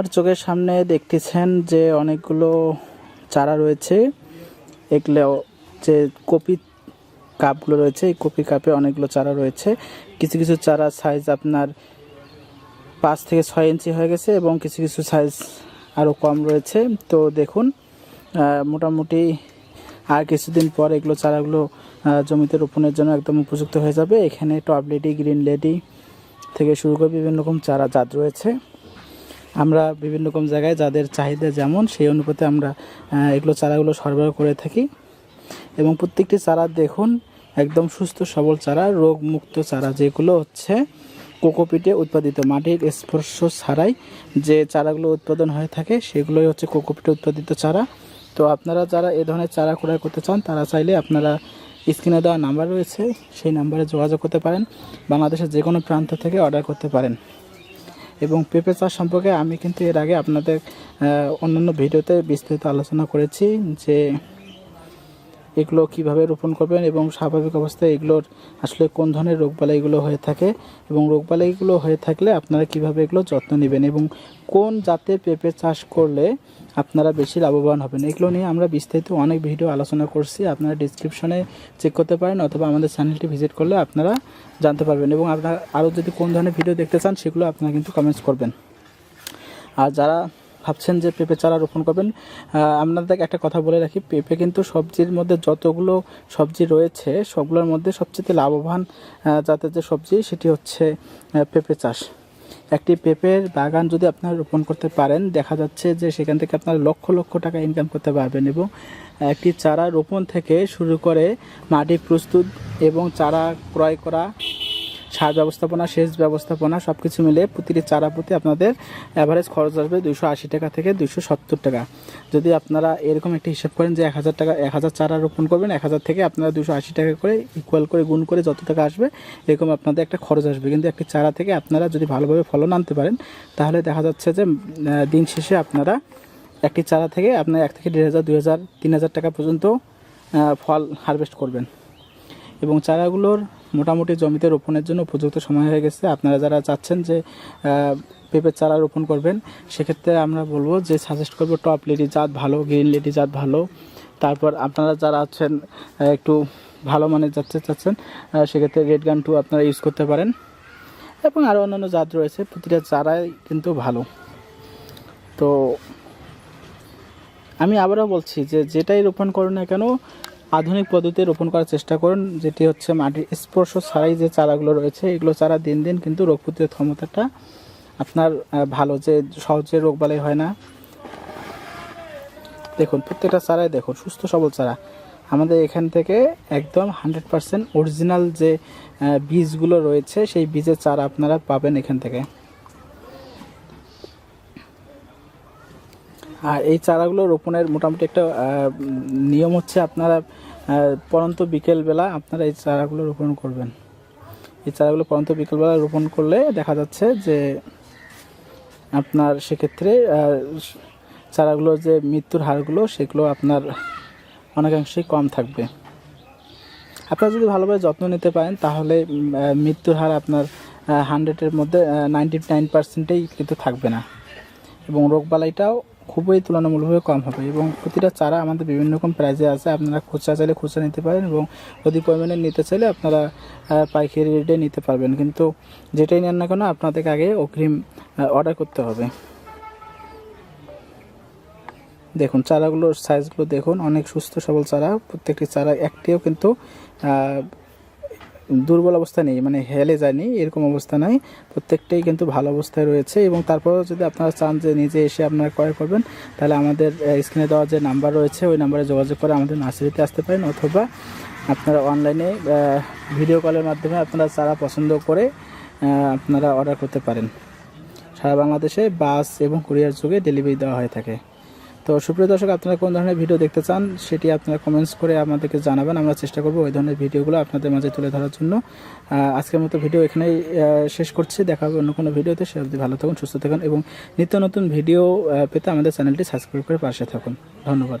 আমার চোখের সামনে দেখতেছেন যে অনেকগুলো চারা রয়েছে। এগুলো যে কপি কাপগুলো রয়েছে, এই কপি কাপে অনেকগুলো চারা রয়েছে। কিছু কিছু চারা সাইজ আপনার পাঁচ থেকে ছয় ইঞ্চি হয়ে গেছে এবং কিছু কিছু সাইজ আরও কম রয়েছে। তো দেখুন মোটামুটি আর কিছুদিন পর এগুলো চারাগুলো জমিতে রোপণের জন্য একদম উপযুক্ত হয়ে যাবে। এখানে টপ লেডি গ্রিন লেডি থেকে শুরু করে বিভিন্ন রকম চারা জাত রয়েছে। আমরা বিভিন্ন রকম জায়গায় যাদের চাহিদা যেমন, সেই অনুপাতে আমরা এগুলো চারাগুলো সরবরাহ করে থাকি। এবং প্রত্যেকটি চারা দেখুন, একদম সুস্থ, সবল চারা, রোগমুক্ত চারা, যেগুলো হচ্ছে কোকোপিটে উৎপাদিত। মাটির স্পর্শ ছাড়াই যে চারাগুলো উৎপাদন হয়ে থাকে, সেগুলোই হচ্ছে কোকোপিটে উৎপাদিত চারা। তো আপনারা যারা এ ধরনের চারা ক্রয় করতে চান, তারা চাইলে আপনারা স্ক্রিনে দেওয়া নাম্বার রয়েছে, সেই নাম্বারে যোগাযোগ করতে পারেন। বাংলাদেশের যে কোনো প্রান্ত থেকে অর্ডার করতে পারেন। এবং পেঁপে চাষ সম্পর্কে আমি কিন্তু এর আগে আপনাদের অন্যান্য ভিডিওতে বিস্তারিত আলোচনা করেছি যে এগুলো কীভাবে রোপণ করবেন এবং স্বাভাবিক অবস্থায় এগুলোর আসলে কোন ধরনের রোগবালাইগুলো হয়ে থাকে এবং রোগবালাইগুলো হয়ে থাকলে আপনারা কীভাবে এগুলো যত্ন নেবেন এবং কোন জাতের পেঁপে চাষ করলে আপনারা বেশি লাভবান হবেন? এগুলো নিয়ে আমরা বিস্তারিত অনেক ভিডিও আলোচনা করছি। আপনারা ডিসক্রিপশনে চেক করতে পারেন অথবা আমাদের চ্যানেলটি ভিজিট করলে আপনারা জানতে পারবেন এবং আপনারা আরও যদি কোন ধরনের ভিডিও দেখতে চান, সেগুলো আপনারা কিন্তু কমেন্টস করবেন। আর যারা ভাবছেন যে পেঁপে চারা রোপণ করবেন। আপনাদের একটা কথা বলে রাখি, পেঁপে কিন্তু সবজির মধ্যে যতগুলো সবজি রয়েছে, সবগুলোর মধ্যে সবচেয়ে লাভবান জাতের যে সবজি সেটি হচ্ছে পেঁপে চাষ। একটি পেঁপের বাগান যদি আপনারা রোপণ করতে পারেন, দেখা যাচ্ছে যে সেখান থেকে আপনারা লক্ষ লক্ষ টাকা ইনকাম করতে পারবেন এবং একটি চারা রোপণ থেকে শুরু করে মাটি প্রস্তুত এবং চারা ক্রয় করা সার ব্যবস্থাপনা, সেচ ব্যবস্থাপনা সব কিছু মিলে প্রতিটি চারা প্রতি আপনাদের অ্যাভারেজ খরচ আসবে দুশো আশি টাকা থেকে দুশো সত্তর টাকা। যদি আপনারা এরকম একটি হিসাব করেন যে এক হাজার টাকা, এক হাজার চারা রোপণ করবেন, এক হাজার থেকে আপনারা দুশো আশি টাকা করে ইকুয়াল করে গুণ করে যত টাকা আসবে, এরকম আপনাদের একটা খরচ আসবে। কিন্তু একটি চারা থেকে আপনারা যদি ভালোভাবে ফলন আনতে পারেন, তাহলে দেখা যাচ্ছে যে দিন শেষে আপনারা একটি চারা থেকে আপনার এক থেকে দেড় হাজার, দুই হাজার, তিন হাজার টাকা পর্যন্ত ফল হারভেস্ট করবেন। এবং চারাগুলোর মোটামুটি জমিতে রোপণের জন্য উপযুক্ত সময় হয়ে গেছে। আপনারা যারা চাচ্ছেন যে পেঁপের চারা রোপণ করবেন, সেক্ষেত্রে আমরা বলব যে সাজেস্ট করব টপ লেডি জাত ভালো, গ্রিন লেডি জাত ভালো। তারপর আপনারা যারা আছেন একটু ভালো মানের যাচ্ছে চাচ্ছেন সেক্ষেত্রে রেড গান টু আপনারা ইউজ করতে পারেন। এবং আরও অন্যান্য জাত রয়েছে, প্রতিটা চারাই কিন্তু ভালো। তো আমি আবারও বলছি যে, যেটাই রোপণ করুন না কেন আধুনিক পদ্ধতিতে রোপণ করার চেষ্টা করুন, যেটি হচ্ছে মাটির স্পর্শ ছাড়াই যে চারাগুলো রয়েছে, এগুলো চারা দিন দিন কিন্তু রোগ প্রতিরোধ ক্ষমতাটা আপনার ভালো, যে সহজে রোগ বালাই হয় না। দেখুন, প্রত্যেকটা চারাই দেখুন, সুস্থ সবল চারা। আমাদের এখান থেকে একদম হান্ড্রেড পার্সেন্ট অরিজিনাল যে বীজগুলো রয়েছে, সেই বীজের চারা আপনারা পাবেন এখান থেকে। আর এই চারাগুলো রোপণের মোটামুটি একটা নিয়ম হচ্ছে আপনারা পরন্ত বিকেলবেলা আপনারা এই চারাগুলো রোপণ করবেন। এই চারাগুলো পরন্ত বিকেলবেলা রোপণ করলে দেখা যাচ্ছে যে আপনার সেক্ষেত্রে চারাগুলোর যে মৃত্যুর হারগুলো সেগুলো আপনার অনেকাংশেই কম থাকবে। আপনারা যদি ভালোভাবে যত্ন নিতে পারেন তাহলে মৃত্যুর হার আপনার হান্ড্রেডের মধ্যে নাইনটি নাইন পার্সেন্টেই কিন্তু থাকবে না। এবং রোগবালাইটাও খুবই তুলনামূলকভাবে কম হবে এবং প্রতিটা চারা আমাদের বিভিন্ন রকম প্রাইজে আছে। আপনারা খুচরা চাইলে খুচরা নিতে পারেন এবং অধিক পরিমাণে নিতে চাইলে আপনারা পাইকারি রেটে নিতে পারবেন। কিন্তু যেটাই নেন না কেন আপনাদেরকে আগে অগ্রিম অর্ডার করতে হবে। দেখুন, চারাগুলোর সাইজগুলো দেখুন। অনেক সুস্থ সবল চারা। প্রত্যেকটি চারা একটিও কিন্তু দুর্বল অবস্থা নেই মানে হেলে যায়নি, এরকম অবস্থা নাই। প্রত্যেকটাই কিন্তু ভালো অবস্থায় রয়েছে এবং তারপরেও যদি আপনারা চান যে নিজে এসে আপনারা ক্রয় করবেন, তাহলে আমাদের স্ক্রিনে দেওয়া যে নাম্বার রয়েছে, ওই নাম্বারে যোগাযোগ করে আমাদের নার্সারিতে আসতে পারেন অথবা আপনারা অনলাইনে ভিডিও কলের মাধ্যমে আপনারা চারা পছন্দ করে আপনারা অর্ডার করতে পারেন। সারা বাংলাদেশে বাস এবং কুরিয়ার যুগে ডেলিভারি দেওয়া হয়ে থাকে। তো সুপ্রিয় দর্শক, আপনারা কোন ধরনের ভিডিও দেখতে চান সেটি আপনারা কমেন্টস করে আমাদেরকে জানাবেন। আমরা চেষ্টা করব ওই ধরনের ভিডিওগুলো আপনাদের মাঝে তুলে ধরার জন্য। আজকের মতো ভিডিও এখানেই শেষ করছি। দেখা হবে অন্য কোনো ভিডিওতে সে অবধি ভালো থাকুন, সুস্থ থাকুন এবং নিত্য নতুন ভিডিও পেতে আমাদের চ্যানেলটি সাবস্ক্রাইব করে পাশে থাকুন। ধন্যবাদ।